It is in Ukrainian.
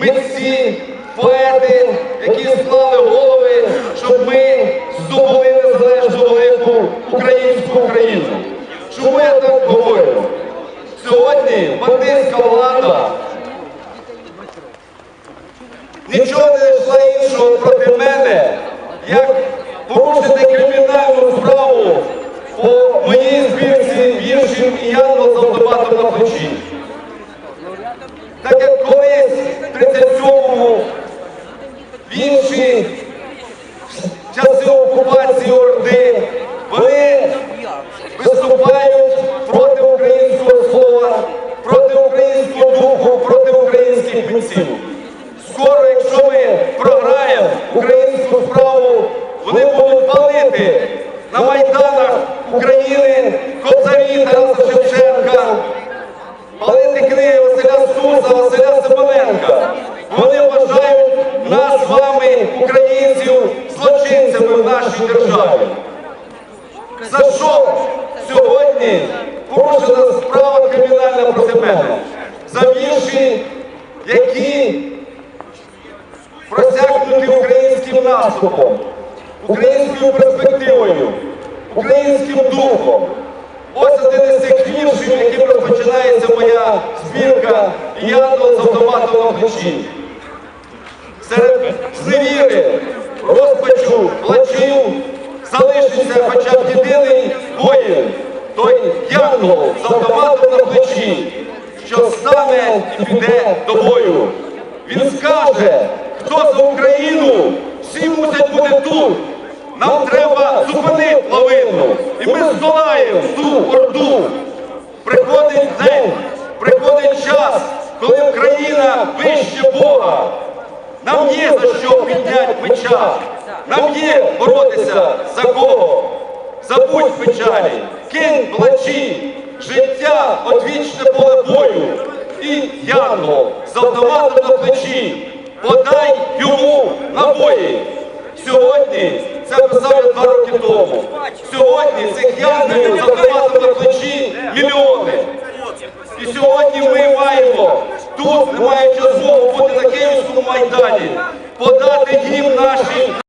митці, поети, які склали голови, щоб ми здобули незалежну велику українську країну. Чому я так говорю? Сьогодні бандитська влада нічого не знайшла іншого проти мене, як порушити кримінальну справу по моїй збірці віршів і янгол з автоматом на плечі. Так як колись в 37-му вірші в часи окупації Орди, вони виступають проти українського слова, проти українського духу, проти українських митців. Скоро, якщо ми програємо українську справу, вони будуть палити на майданах України кобзарі Тараса Шевченка, палити книги Василя Стуса, Василя Симоненка. Нас з вами, українців, злочинцями в нашій державі. За що сьогодні порушена справа кримінальна проти мене? За вірші, які просякнуті українським наступом, українською перспективою, українським духом. Ось один із цих віршів, яким розпочинається моя збірка «Янгол з автоматом на плечі. Серед зневіри, розпачу, плачів залишиться хоча б єдиний воїн, той янгол з автоматом на плечі, що стане і піде до бою. Він скаже, хто за Україну, всі мусять бути тут. Нам треба зупинити лавину, і ми здолаємо ту орду. Є за що підняти меча. Нам є боротися за кого. Забудь печалі, кинь плачі, життя одвічне поле бою. І янгол з автоматом на плечі. Подай йому набої. Сьогодні це писав я два роки тому. Сьогодні цих янголів з автоматом на плечі мільйони. І сьогодні ми маємо тут немає часу бути на Київському майдані, подати їм наші.